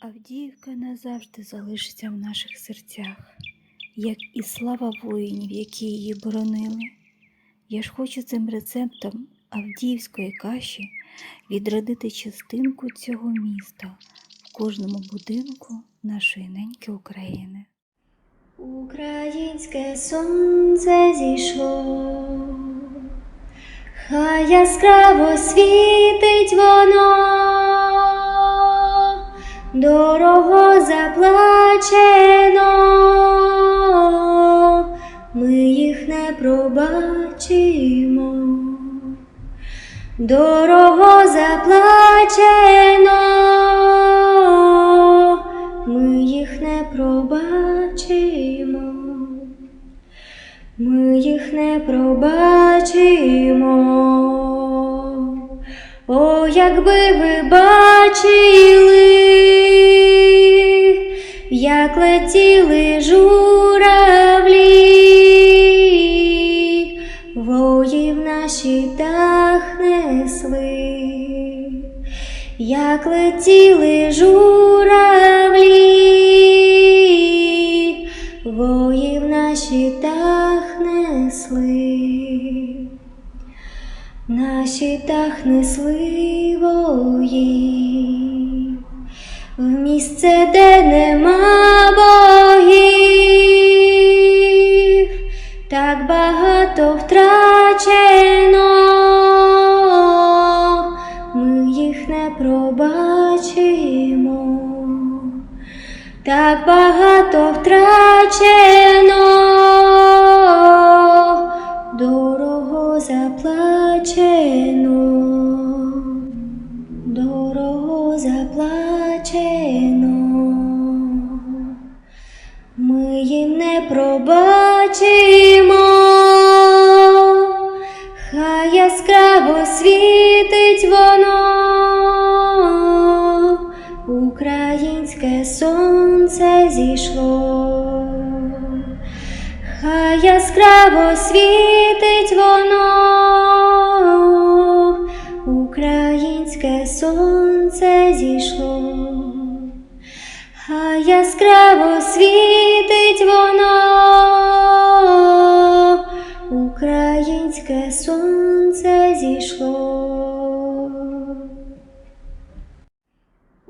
Авдіївка назавжди залишиться в наших серцях, як і слава воїнів, які її боронили. Я ж хочу цим рецептом авдіївської каші відродити частинку цього міста в кожному будинку нашої неньки України. Українське сонце зійшло, хай яскраво світить воно, заплачено, ми їх не пробачимо. Дорого заплачено, ми їх не пробачимо, ми їх не пробачимо. О, якби ви бачили, як летіли журавлі, воїв на щитах несли, як летіли журавлі, воїв на щитах несли. На щитах несли вої, в місце, де нема богів, так багато втрачено, ми їх не пробачимо, так багато втрачено, дорого заплачено, пробачимо, хай яскраво світить воно, українське сонце зійшло. Хай яскраво світить воно, українське сонце зійшло, хай яскраво світить воно,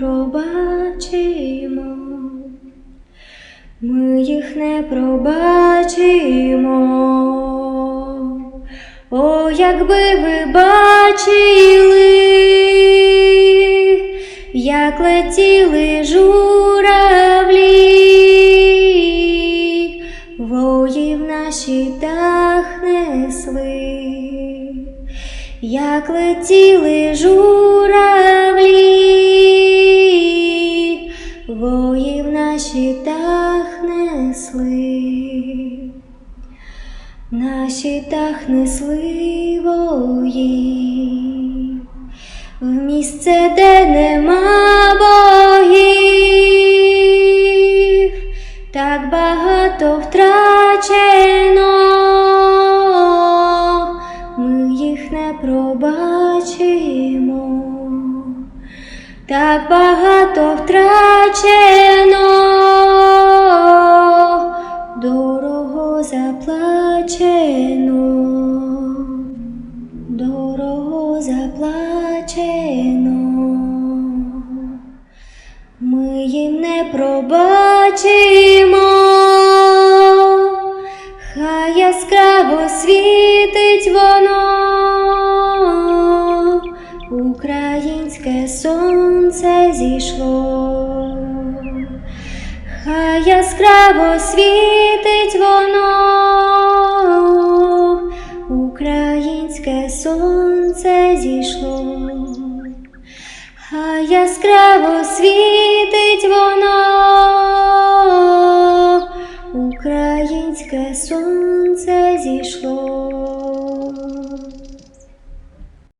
пробачимо. Ми їх не пробачимо. О, якби ви бачили, як летіли журавлі, воїв на щитах несли, як летіли журавлі, на щитах несли вої, в місце, де нема богів, так багато втрачено, ми їх не пробачимо. Так багато втрачено, пробачимо, хай яскраво світить воно. Українське сонце зійшло, хай яскраво світить воно, українське сонце зійшло, хай яскраво світить воно,